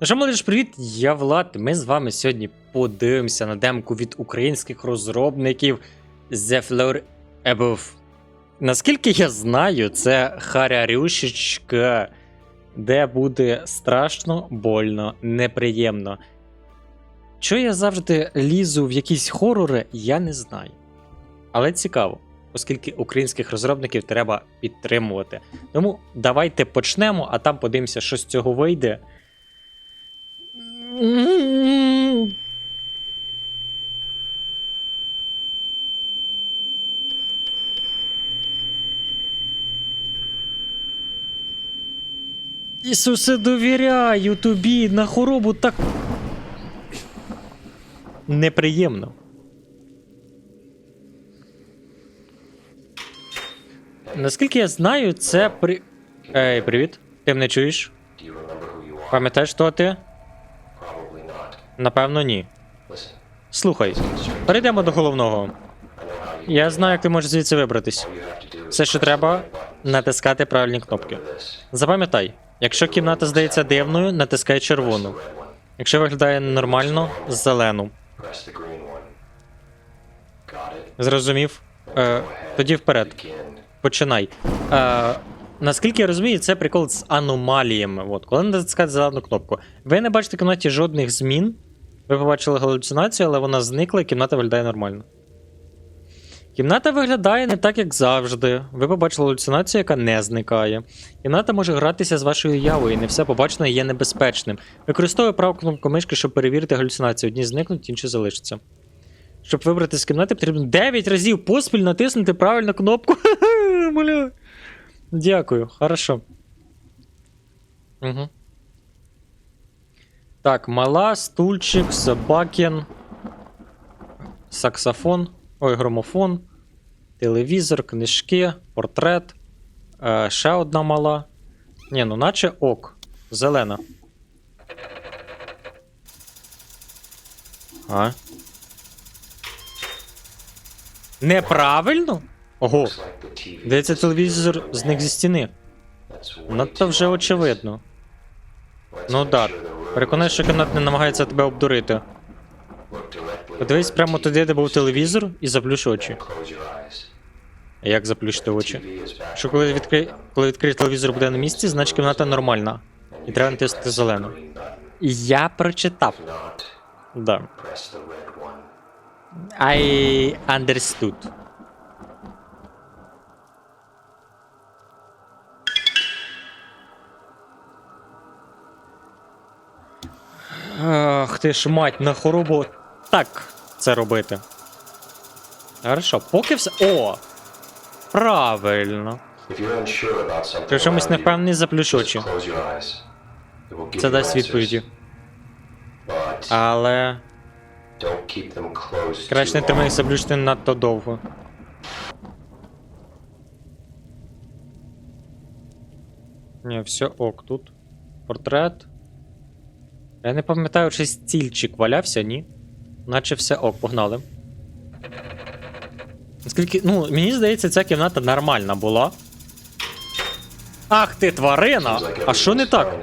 Ну що, молодіж, привіт, я Влад. Ми з вами сьогодні подивимося на демку від українських розробників The Floor Above. Наскільки я знаю, це харярюшечка, де буде страшно, больно, неприємно. Чого я завжди лізу в якісь хорори, я не знаю. Але цікаво, оскільки українських розробників треба підтримувати. Тому давайте почнемо, а там подивимося, що з цього вийде. Ісусе, довіряю тобі на хворобу так. Неприємно. Наскільки я знаю, це при. Ей, привіт. Ти мене чуєш? Пам'ятаєш, хто ти? Напевно, ні. Слухай, перейдемо до головного. Я знаю, як ти можеш звідси вибратись. Все, що треба, натискати правильні кнопки. Запам'ятай, якщо кімната здається дивною, натискай червону. Якщо виглядає нормально, зелену. Зрозумів? Е, тоді вперед. Починай. Е, наскільки я розумію, це прикол з аномаліями. От, коли натискати зелену кнопку. Ви не бачите в кімнаті жодних змін. Ви побачили галюцинацію, але вона зникла і кімната виглядає нормально. Кімната виглядає не так, як завжди. Ви побачили галюцинацію, яка не зникає. Кімната може гратися з вашою уявою, і не все побачене є небезпечним. Використовує праву кнопку мишки, щоб перевірити галюцинацію. Одні зникнуть, інші залишаться. Щоб вибрати з кімнати, потрібно 9 разів поспіль натиснути правильну кнопку. Дякую, хорошо. Угу. Так, мала, стульчик, собакін, саксофон, ой, громофон, телевізор, книжки, портрет. Е, ще одна мала. Ні, ну наче ок. Зелена. А? Неправильно? Ого. Disappeared телевізор зник зі стіни. Надто вже очевидно. Ну так. room Переконай, що кімнат не намагається тебе обдурити. Подивись прямо туди, де був телевізор, і заплющ очі. А Як заплющити очі? Що коли відкри... коли відкриєш телевізор буде на місці, значить кімната нормальна. І треба натиснути зелену. І я прочитав. Да. I understood. Ах ти ж мать, на хоробу так це робити. Хорошо, поки все. О! Правильно. Якщо чомусь не впевнений, заплющ очі. Це дасть відповіді. Але краще не тримай long. заплющити надто довго. Ні, все ок, тут. Портрет. Я не пам'ятаю, чи стільчик валявся, ні? Наче все ок, погнали. Наскільки. Ну, мені здається, ця кімната нормальна була. Ах ти тварина! А що не так?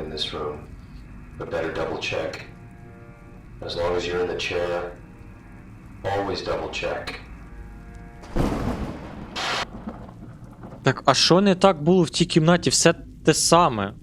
Так, а що не так було в тій кімнаті? Все те саме.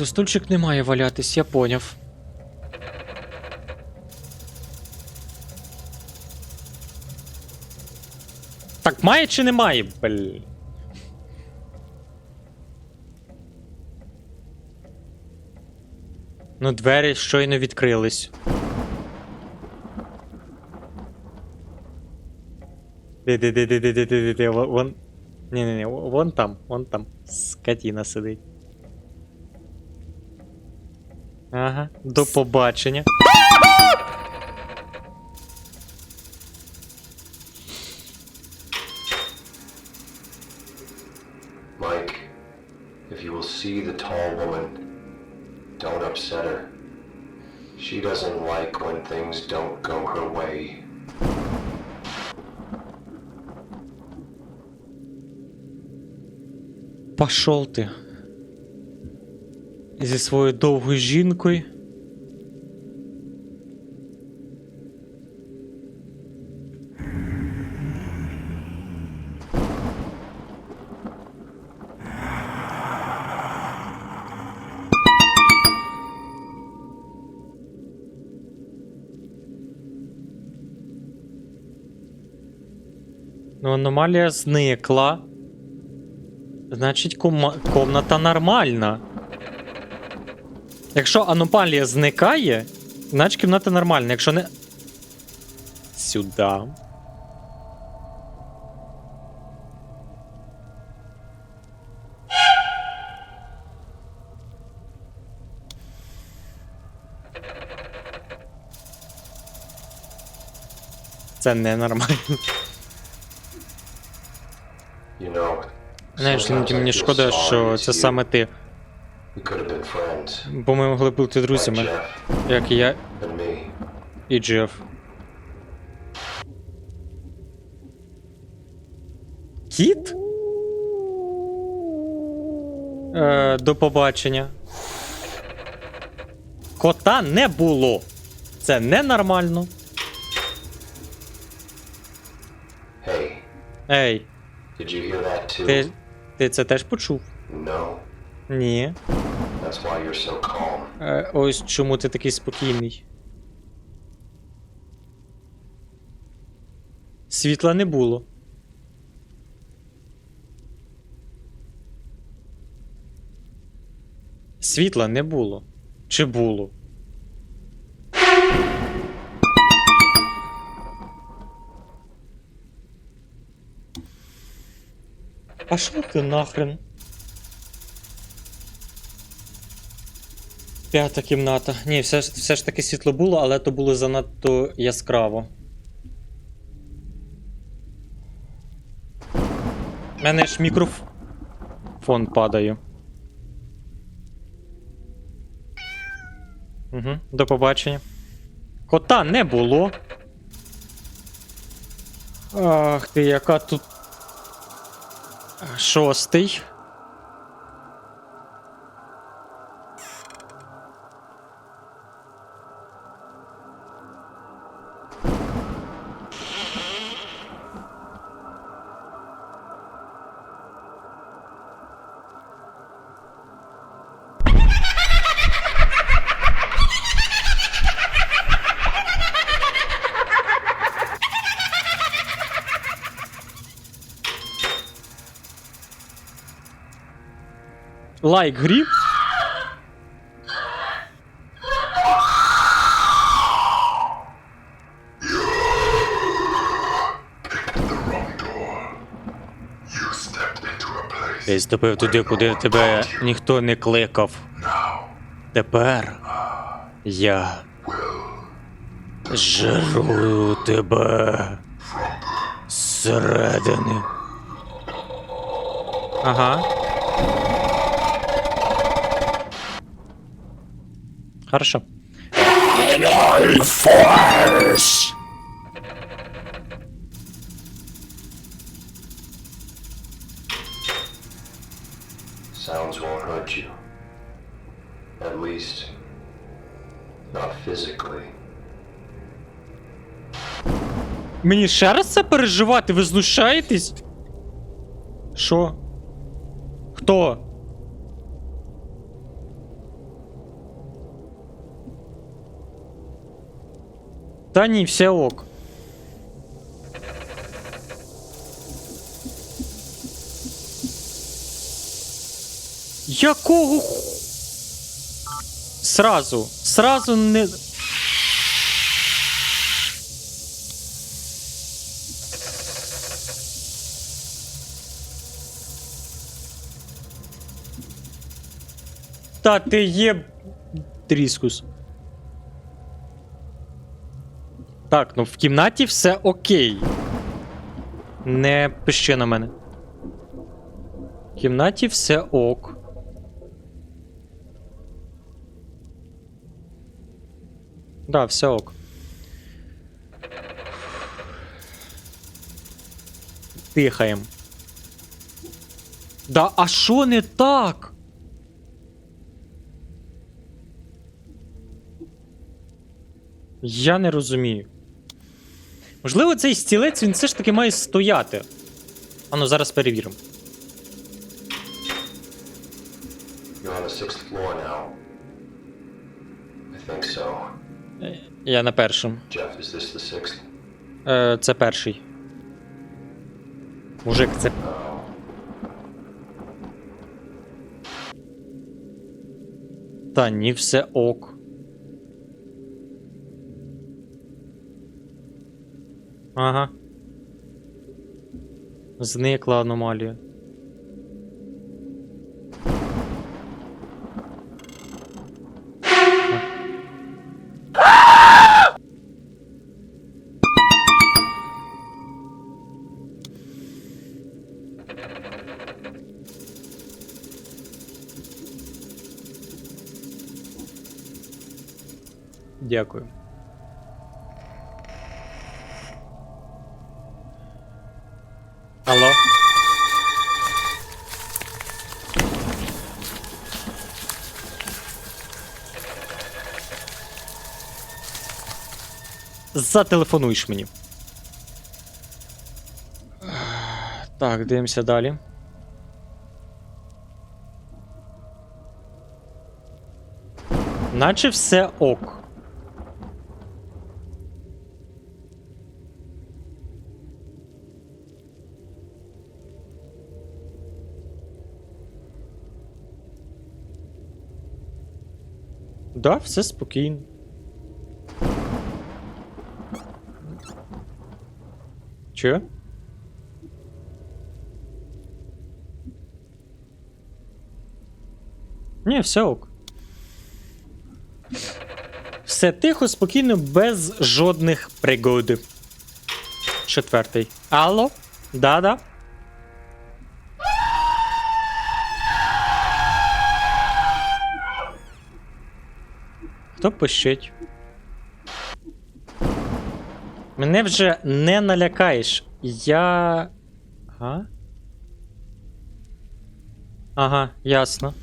То стульчик не має валятись, я поняв. Так, має чи немає, блін? Ну, двері щойно відкрились. Де-де-де-де-де-де-де-де, вон. Ні-ні-ні, вон там, вон там. Скотіна сидить. Ага, до побачення. Mike, if you will see the tall woman, don't upset her. She doesn't like when things don't go her way. Пошов ти. Зі своєю довгою жінкою. Ну, аномалія зникла. Значить, кома- комната нормальна. Якщо аномалія зникає, значить кімната нормальна. Якщо не. Сюда. Це ненормально. You know, Знаєш, мені шкода, що це саме ти. Бо ми могли бути друзями, як і я і Джеф. Кіт? Е, до побачення. Кота не було. Це ненормально. Hey, Ей, too? ти, ти це теж почув? No, Ні. that's why you're so calm. Е, ось чому ти такий спокійний. Світла не було. Світла не було. Чи було? Пошел ты нахрен. П'ята кімната. Ні, все, ж- все ж таки світло було, але то було занадто яскраво. У мене ж мікрофон падає. Угу, до побачення. Кота не було. Ах ти, яка тут. Шостий. Лайк грі. Ти ступив туди, куди тебе ніхто не кликав. Тепер я жирую тебе зсередини. Ага. Хорошо. Sounds won't hurt you. At least, not physically. Мені ще раз це переживати? Ви знущаєтесь? Що? Хто? Та ні, все ок. Якого сразу. Сразу не. Та ти є. Тріскус. Так, ну в кімнаті все окей. Не пиши на мене. В кімнаті все ок. Да, все ок. Дихаємо. Да, а що не так? Я не розумію. Можливо, цей стілець він все ж таки має стояти. Ану, зараз перевіримо. So. Я на першому. Е, це перший. Мужик, це. Та ні, все ок. Ага. Зникла аномалія. Дякую. Зателефонуєш мені. Так, дивимося далі. Наче все ок. Да, все спокійно. Че? Ні, все ок. Все тихо, спокійно, без жодних пригод. Четвертий. Алло? Да-да. Хто пищить? Мене вже не налякаєш. Я. Ага. Ага, ясно.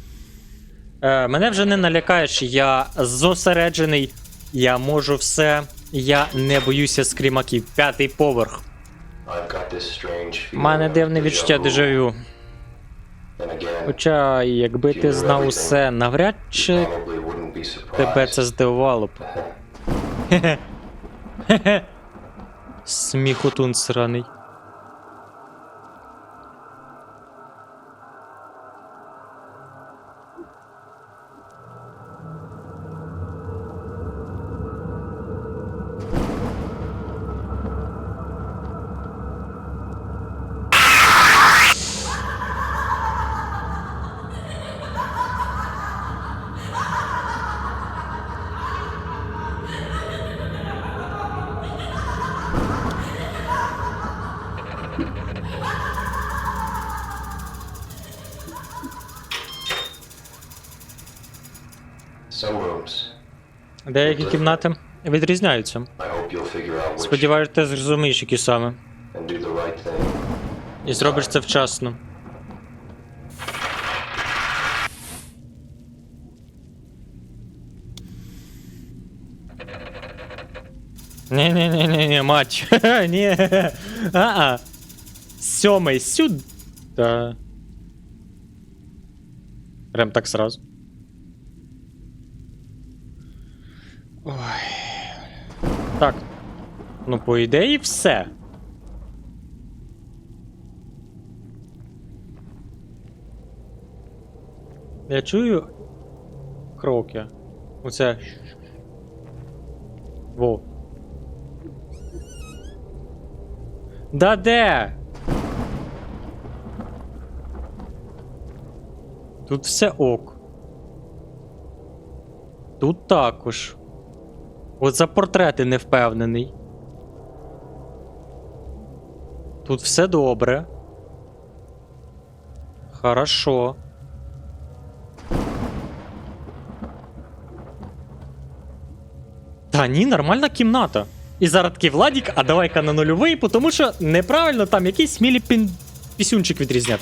Е, мене вже не налякаєш, я зосереджений, я можу все, я не боюся скрімаків. П'ятий поверх. У мене дивне відчуття дежавю. Хоча, якби ти знав усе, навряд чи тебе це здивувало б. Хе-хе. Сміхотун сраний. Кімнати відрізняються. Сподіваюсь, ти зрозумієш, які саме. І зробиш це вчасно. Не-не-не-не, мать. Ні. А-а. Сьомий сюда. Прям так сразу. Ой. Так. Ну, по ідеї, все. Я чую кроки. Оце. Во. Да де? Тут все ок. Тут також. От за портрети не впевнений. Тут все добре. Хорошо. Та ні, нормальна кімната. І зараз такий Владік, а давай-ка на нульовий, тому що неправильно там якийсь смілі пін... пісюнчик відрізняв.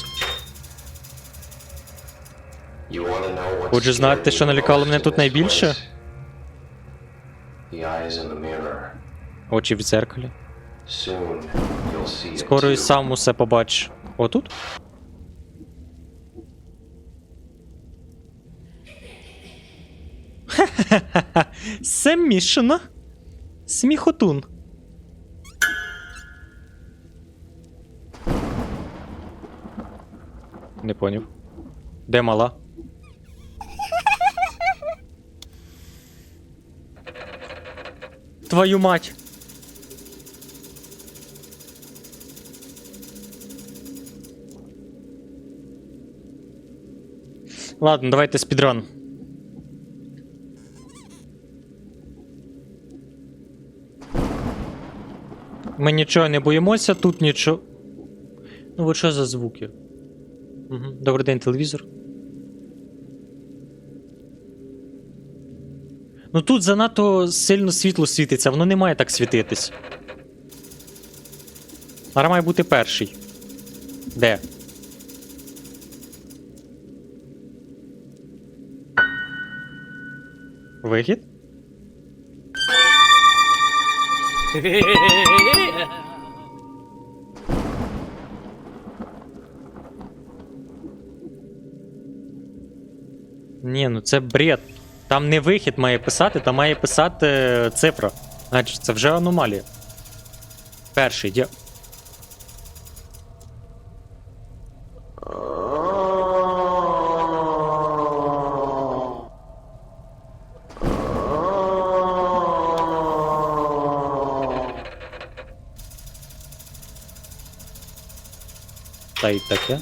Отже, знаєте, що налякало мене тут найбільше? Очі в дзеркалі. Скоро і сам усе побачиш. Отут? Ха-ха-ха. Семішина. Сміхотун. Не поняв. Де мала? Твою мать. Ладно, давайте спідран. Ми нічого не боїмося, тут нічого. Ну, от що за звуки? Угу. Добрий день, телевізор. Ну тут занадто сильно світло світиться, воно не має так світитись. Зараз має бути перший. Де? Вихід? Ні, ну це бред. Там не вихід має писати, там має писати е, цифра. Значить, це вже аномалія. Перший дя. Та й таке.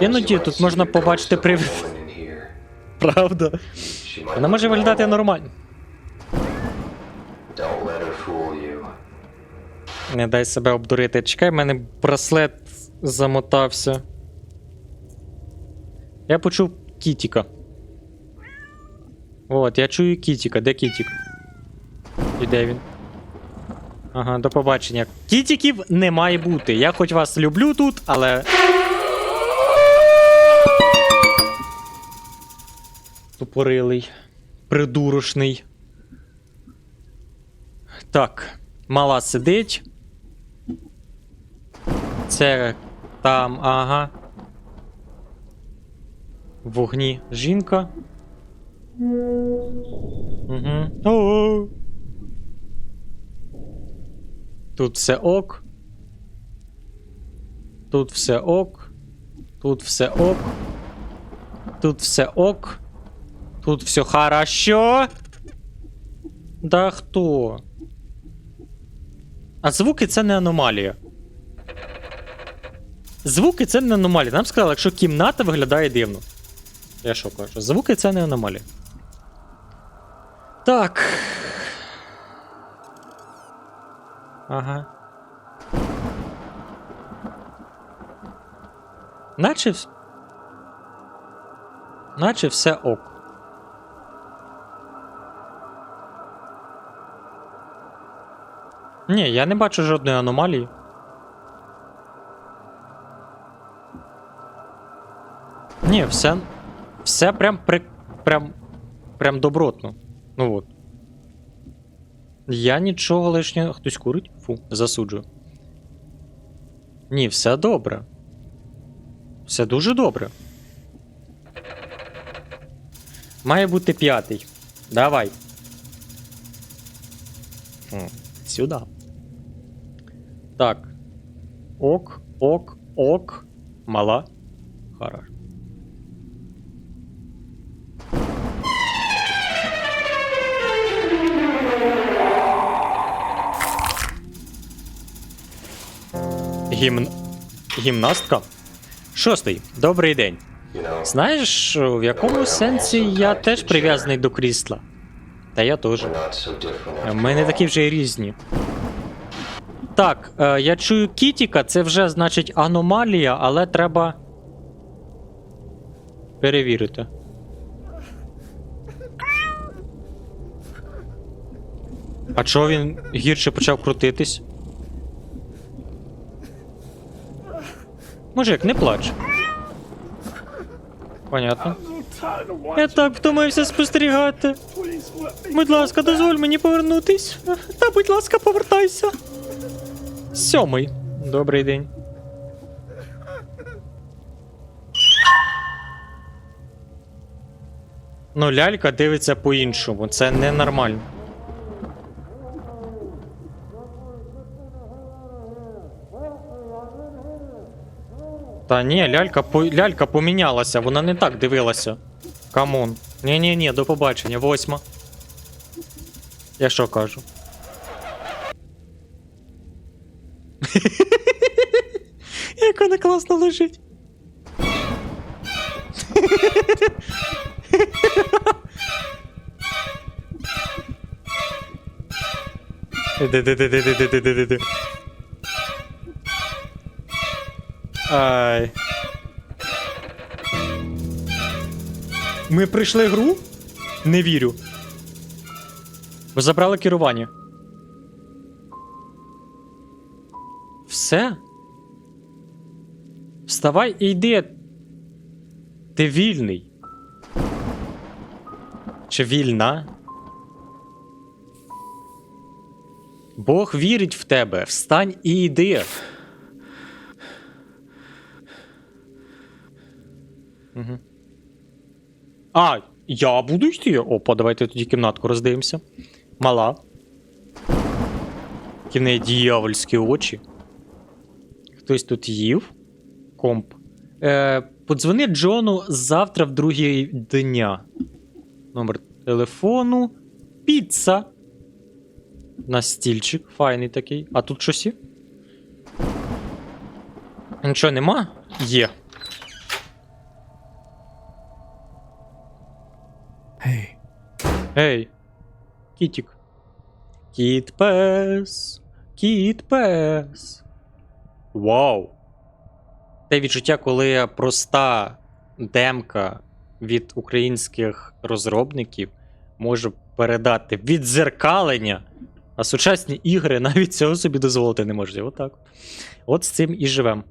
Іноді тут можна побачити ghost Правда. Вона може виглядати нормально. Не дай себе обдурити. Чекай, в мене браслет замотався. Я почув Кітіка. От, я чую Кітіка. Де Кітік? І де він? Ага, до побачення. Кітіків не має бути. Я хоч вас люблю тут, але. Тупорилий. Придурошний. Так. Мала сидить. Це там, ага. Вогні жінка. Угу. О. Тут все ок. Тут все ок. Тут все ок. Тут все ок. Тут все хорошо. Да хто? А звуки це не аномалія. Звуки це не аномалія. Нам сказали, якщо кімната виглядає дивно. Я що кажу? Звуки це не аномалія. Так. Ага. Наче. вс- Наче все ок. Ні, я не бачу жодної аномалії. Ні, все. Все прям при. Прям. Прям добротно. Ну от. Я нічого лишнього. Хтось курить? Фу, засуджую. Ні, все добре. Все дуже добре. Має бути п'ятий. Давай. М, Сюди. Так. Ок, ок, ок. Мала. Хорош. Гімн... Гімнастка? Шостий. Добрий день. Знаєш, в якому сенсі я теж прив'язаний до крісла? Та я теж. Ми не такі вже й різні. Так, е, я чую Кітіка, це вже значить аномалія, але треба. Перевірити. А чого він гірше почав крутитись? Мужик, не плач. Понятно. Я так втомився спостерігати. Будь ласка, дозволь мені повернутись. Та, будь ласка, повертайся. Сьомий. Добрий день. Ну, лялька дивиться по-іншому. Це ненормально. Та ні, лялька, по... лялька помінялася, вона не так дивилася. Камон. Ні-ні-ні, до побачення, восьма. Я що кажу? Як вона класно лежить. Ай. Ми прийшли гру? Не вірю. Ви забрали керування. Все? Вставай і йди. Ти вільний. Чи вільна? Бог вірить в тебе. Встань і йди. Угу. А, я буду йти. Опа, давайте тоді кімнатку роздивимося. Мала. Які в неї дьявольські очі. Хтось тут їв. Комп. Е, подзвони Джону завтра в другій дня. Номер телефону. Піца. На стільчик. Файний такий. А тут щось є? Нічого нема? Є. Hey, Ей. Кітік. Кіт пес. Кіт пес. Вау. Те відчуття, коли проста демка від українських розробників може передати відзеркалення, а сучасні ігри навіть цього собі дозволити не можуть. Отак. От з цим і живем.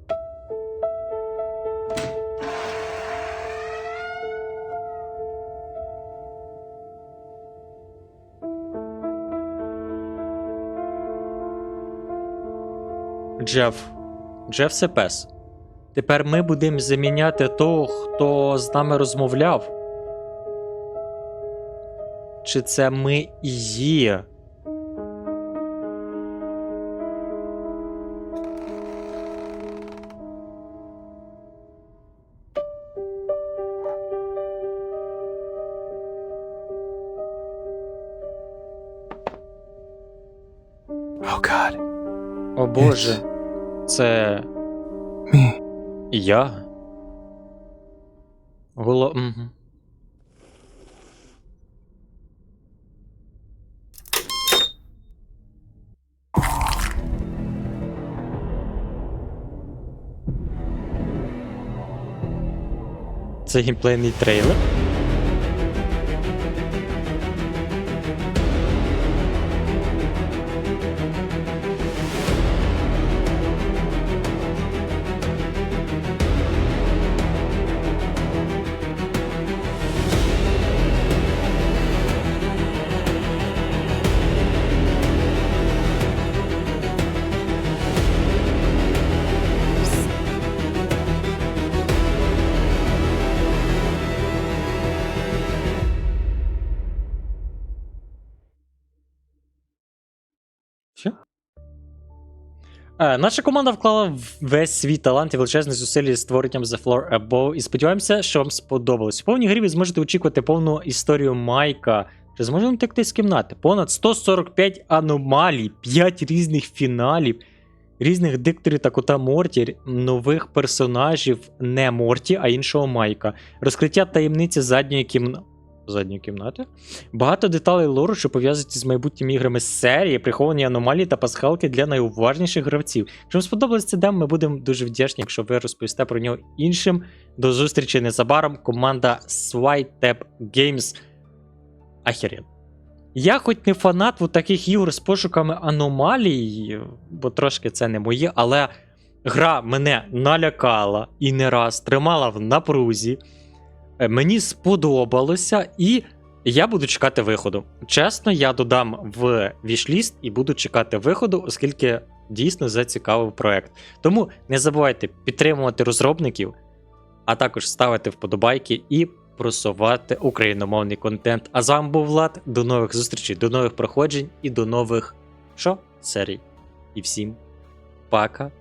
Джеф. Джеф це пес. Тепер ми будемо заміняти того, хто з нами розмовляв. Чи це ми і є? oh О Боже, це я. Голо. Угу. Це геймплейний трейлер. Наша команда вклала весь свій талант і величезні зусилля з створенням The Floor Above і сподіваємося, що вам сподобалось. У повній грі ви зможете очікувати повну історію Майка. Чи зможемо втекти з кімнати? Понад 145 аномалій, 5 різних фіналів, різних дикторів та кота Морті, нових персонажів не Морті, а іншого Майка, розкриття таємниці задньої кімнати. Задньої кімнати. Багато деталей лору, що пов'язані з майбутніми іграми з серії, приховані аномалії та пасхалки для найуважніших гравців. Якщо вам сподобалось це демо, ми будемо дуже вдячні, якщо ви розповісте про нього іншим. До зустрічі незабаром. Команда Switep Games. Ахерен. Я хоч не фанат от таких ігор з пошуками аномалій, бо трошки це не моє, але гра мене налякала і не раз тримала в напрузі. Е, Мені сподобалося, і я буду чекати виходу. Чесно, я додам в вішліст і буду чекати виходу, оскільки дійсно зацікавив проект. Тому не забувайте підтримувати розробників, а також ставити вподобайки і просувати україномовний контент. А з вами був Влад. До нових зустрічей, до нових проходжень і до нових що? серій. І всім пока.